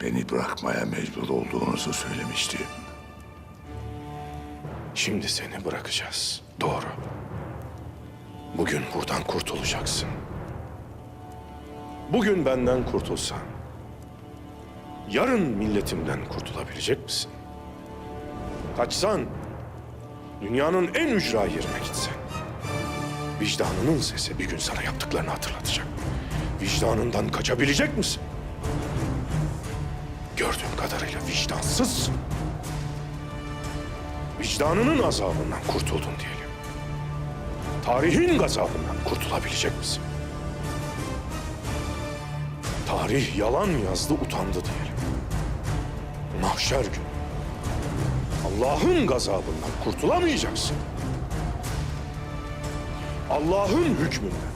beni bırakmaya mecbur olduğunuzu söylemiştim. Şimdi seni bırakacağız. Doğru. Bugün buradan kurtulacaksın. Bugün benden kurtulsan, yarın milletimden kurtulabilecek misin? Kaçsan, dünyanın en ücra yerine gitsen, vicdanının sesi bir gün sana yaptıklarını hatırlatacak. Vicdanından kaçabilecek misin? Gördüğüm kadarıyla vicdansızsın. Vicdanının azabından kurtuldun diyelim. Tarihin gazabından kurtulabilecek misin? Tarih yalan yazdı, utandı diyelim. Mahşer günü. Allah'ın gazabından kurtulamayacaksın. Allah'ın hükmünden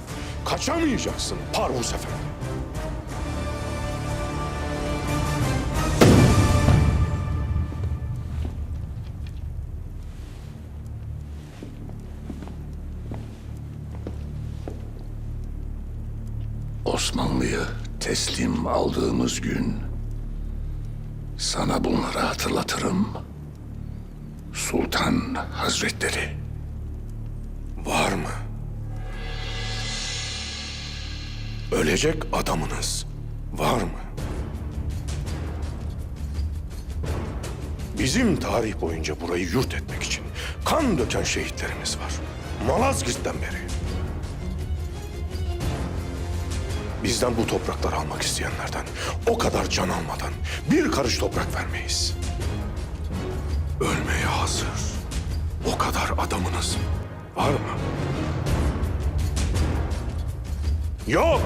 kaçamayacaksın Parvus Efendi. Osmanlı'yı teslim aldığımız gün sana bunları hatırlatırım. Sultan Hazretleri. Var mı? Ölecek adamınız var mı? Bizim tarih boyunca burayı yurt etmek için kan döken şehitlerimiz var. Malazgirt'ten beri. Bizden bu toprakları almak isteyenlerden o kadar can almadan bir karış toprak vermeyiz. Ölmeye hazır. O kadar adamınız var mı? Yok.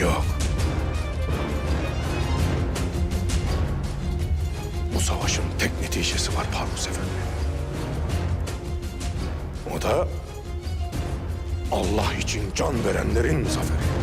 Yok. Bu savaşın tek neticesi var Parvus Efendi. O da Allah için can verenlerin zaferi.